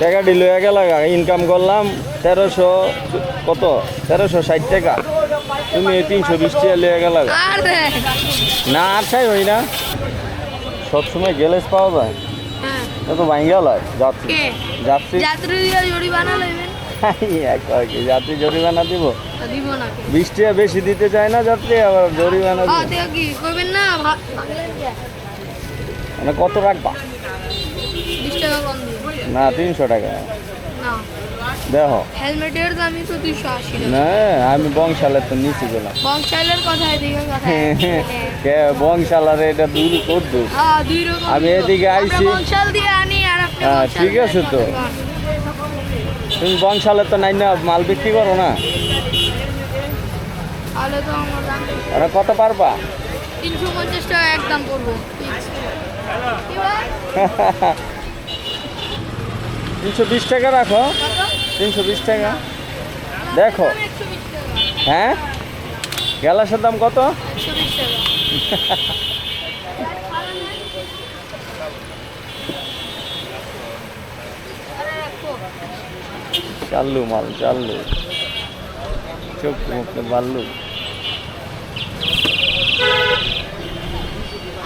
টাকা দিল এক লাগা ইনকাম করলাম তেরোশো কত? তেরোশো ষাট টাকা। তুমি এই তিনশো বিশ টাকা লিয়ে গেল না আর চাই হই না। সবসময় গ্যালেজ পাওয়া যায়। হ্যাঁ। এত ভাঙ্গা লয় যাত্রী। যাত্রী। যাত্রী জরিমানা দিব? বিশ টাকা বেশি দিতে চায় না যাত্রী আবার জরিমানা মানে কত রাখবা? বিশ টাকা কম না তিনশো টাকা। না। দেখো। হেলমেটের দামই তো দুইশো আশি না আমি বংশালের তো নিচে গেলাম। বংশালের কথায় দিকে কথায় কে বংশালার এটা দূর কর দূর আমি এদিকে আইছি। বংশাল দিয়ে আনি আর আপনি হ্যাঁ, ঠিক আছে তো। কথা তুমি বংশালে তো নাই না মাল বিক্রি করো না। তাহলে তো আমার দাম ওরা কত পারবা? তিনশো পঞ্চাশ টাকা একদম করব? তিনশো বিশ টাকা রাখো? তিনশো বিশ টাকা। দেখো। হ্যাঁ? গ্যালাসের দাম কত? চাল্লু মাল, চাল্লু। চোখ মুখে বাল্লু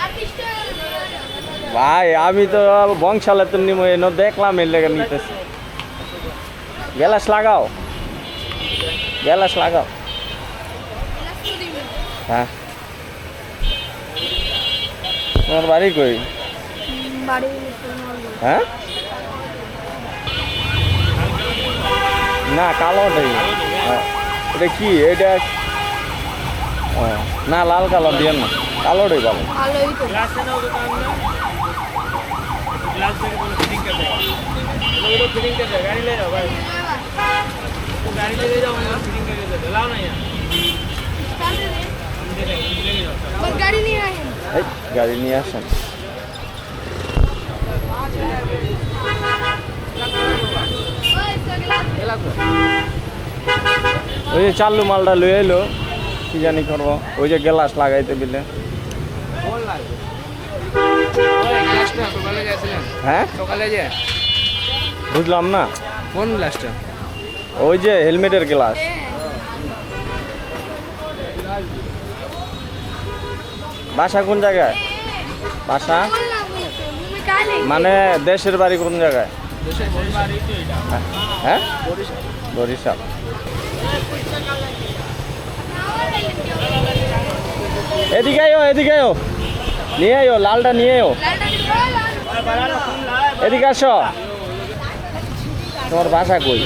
আর বিশ টাকা দিবেন। ভাই, আমি তো বংশালে তো নিম দেখলাম, এর লেগে নিতেছি। গ্যালাস লাগাও। গ্যালাস লাগাও। হ্যাঁ। তোমার বাড়ি কই? হ্যাঁ? না কালোটাই হ্যাঁ। এটা কি? এটা না, লাল কালো দিয়ে না। কালোটাই ভালো ভালোই তো बस गाड़ी नहीं आई এই গাড়ি নিয়ে আসেন ওই যে চাল্লু মালটা লয়ে এলো কি জানি করবো ওই যে গ্লাস লাগাইতে বিলে সকালে গেছিলেন হ্যাঁ সকালে যে? বুঝলাম না। কোন গ্লাসটা ওই যে হেলমেটের গ্লাস। বাসা কোন জায়গায়? বাসা? মানে দেশের বাড়ি কোন জায়গায়? হ্যাঁ? বরিশাল। এদিকে আয়ো এদিকে আয়ো। নিয়ে আয়ো লালটা নিয়ে আয়ো। এদিকে আসো। তোমার বাসা কই?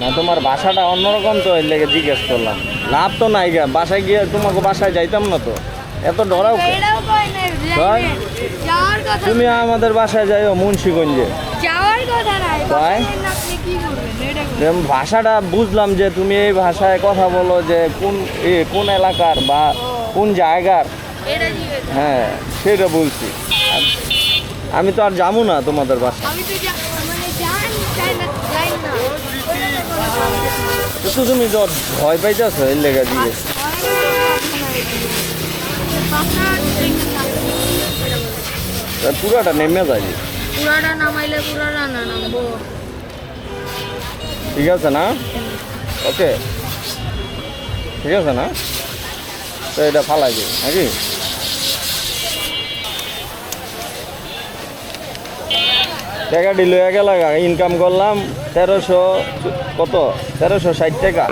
না তোমার বাসাটা অন্যরকম তো এর লেগে জিজ্ঞেস করলাম। লাভ তো নাই গা বাসায় গিয়ে তোমাকে বাসায় যাইতাম না তো। এত ডরাও তুমি আমাদের বাসায় যাইও মুন্সিগঞ্জে। ভাষাটা বুঝলাম যে তুমি এই ভাষায় কথা বলো যে কোন এ কোন এলাকার বা কোন জায়গার। হ্যাঁ সেটা বলছি। আমি তো আর যাব না তোমাদের তো যা- মানে যাই যাই যাই তো তুমি ভয় পাইতেছো এর লেগে দিয়ে। পুরাটা নেমে যায়। পুরাটা নামাইলে পুরাটা না নামবো। ঠিক আছে না? ওকে। ঠিক আছে না? তো এটা ফালাই দিই নাকি? টাকা দিল এক লাগা ইনকাম করলাম তেরোশো কত? তেরোশো ষাট টাকা।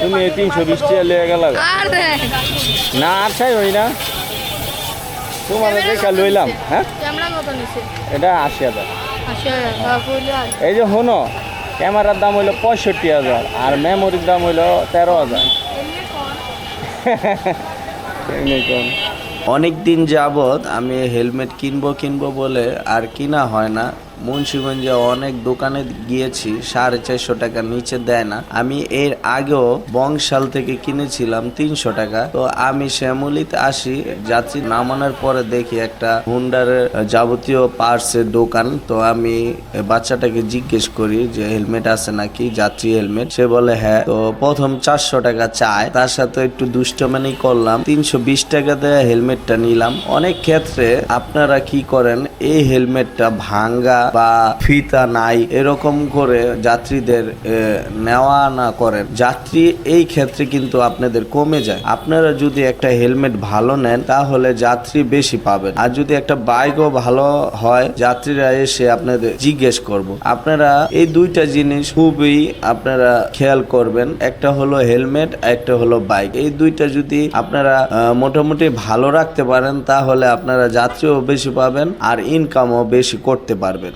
তুমি এই তিনশো বিশ টাকা লিয়ে গেল। না আর চাই হই না। তোমার দেখা লইলাম হ্যাঁ? ক্যামেরা কত নিছে? এটা আশি হাজার। এই যে শোনো ক্যামেরার দাম হইল পঁয়ষট্টি হাজার আর মেমোরির দাম হইল তেরো হাজার। অনেক দিন যাবৎ আমি হেলমেট কিনবো কিনবো বলে আর কিনা হয় না। মুন্সিগঞ্জে অনেক দোকানে গিয়েছি, সাড়ে চারশো টাকা নিচে দেয় না। আমি এর আগেও বংশাল থেকে কিনেছিলাম তিনশো টাকা। তো আমি শ্যামলিতে আসি, যাত্রী নামানোর পরে দেখি একটা হুন্ডারের যাবতীয় পার্টসের দোকান। তো আমি বাচ্চাটাকে জিজ্ঞেস করি যে, হেলমেট আছে নাকি? যাত্রী হেলমেট। সে বলে হ্যাঁ। তো প্রথম চারশো টাকা চায়। তার সাথে একটু দুষ্টমানি করলাম। তিনশো বিশ টাকা দেয় হেলমেটটা নিলাম। অনেক ক্ষেত্রে আপনারা কি করেন, এই হেলমেটটা ভাঙ্গা বা ফিতা নাই, এরকম করে যাত্রীদের নেওয়া না করেন। যাত্রী এই ক্ষেত্রে কিন্তু আপনাদের কমে যায়। আপনারা যদি একটা হেলমেট ভালো নেন, তাহলে যাত্রী বেশি পাবেন। আর যদি একটা বাইকও ভালো হয়, যাত্রীরা এসে আপনাদের জিজ্ঞেস করব। আপনারা এই দুইটা জিনিস খুবই আপনারা খেয়াল করবেন। একটা হলো হেলমেট একটা হলো বাইক। এই দুইটা যদি আপনারা মোটামুটি ভালো রাখতে পারেন, তাহলে আপনারা যাত্রীও বেশি পাবেন, আর ইনকামও বেশি করতে পারবেন।